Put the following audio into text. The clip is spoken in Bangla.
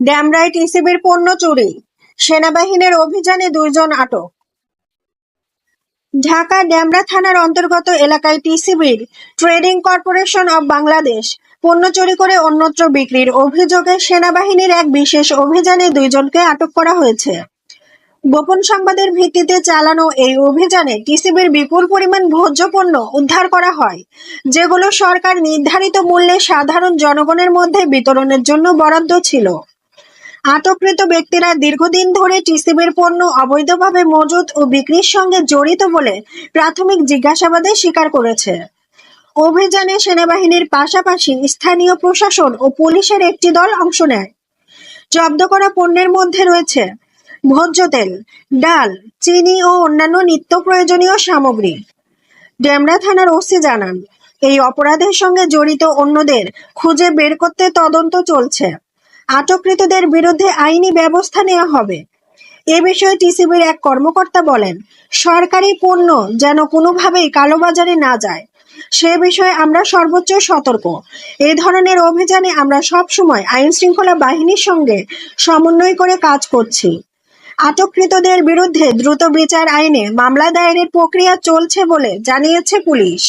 ড্যামরাই টিসিবির পণ্য চুরি, সেনাবাহিনীর অভিযানে দুইজন আটক। ঢাকা ড্যামরা থানার অন্তর্গত এলাকায় টিসিবির ট্রেডিং কর্পোরেশন অব বাংলাদেশ পণ্য চুরি করে অন্যত্র বিক্রির অভিযোগে সেনাবাহিনীর এক বিশেষ অভিযানে দুইজনকে আটক করা হয়েছে। গোপন সংবাদের ভিত্তিতে চালানো এই অভিযানে টিসিবির বিপুল পরিমাণ ভোজ্য পণ্য উদ্ধার করা হয়, যেগুলো সরকার নির্ধারিত মূল্যে সাধারণ জনগণের মধ্যে বিতরণের জন্য বরাদ্দ ছিল। আটককৃত ব্যক্তিরা দীর্ঘদিন ধরে টিসিবির পণ্য অবৈধভাবে মজুত ও বিক্রির সঙ্গে জড়িত বলে প্রাথমিক জিজ্ঞাসাবাদে স্বীকার করেছে। অভিযানে সেনাবাহিনীর পাশাপাশি স্থানীয় প্রশাসন ও পুলিশের একটি দল অংশ নেয়। জব্দ করা পণ্যের মধ্যে রয়েছে ভোজ্য তেল, ডাল, চিনি ও অন্যান্য নিত্য প্রয়োজনীয় সামগ্রী। ডেমরা থানার ওসি জানান, এই অপরাধের সঙ্গে জড়িত অন্যদের খুঁজে বের করতে তদন্ত চলছে। আটককৃতদের বিরুদ্ধে আইনি ব্যবস্থা নেওয়া হবে। এ বিষয়ে টিসিবির এক কর্মকর্তা বলেন, সরকারি পণ্য যেন কোনোভাবেই কালোবাজারে না যায়। সে বিষয়ে আমরা সর্বোচ্চ সতর্ক। এ ধরনের অভিযানে আমরা সব সময় আইন শৃঙ্খলা বাহিনীর সঙ্গে সমন্বয় করে কাজ করছি। আটককৃতদের বিরুদ্ধে দ্রুত বিচার আইনে মামলা দায়েরের প্রক্রিয়া চলছে বলে জানিয়েছে পুলিশ।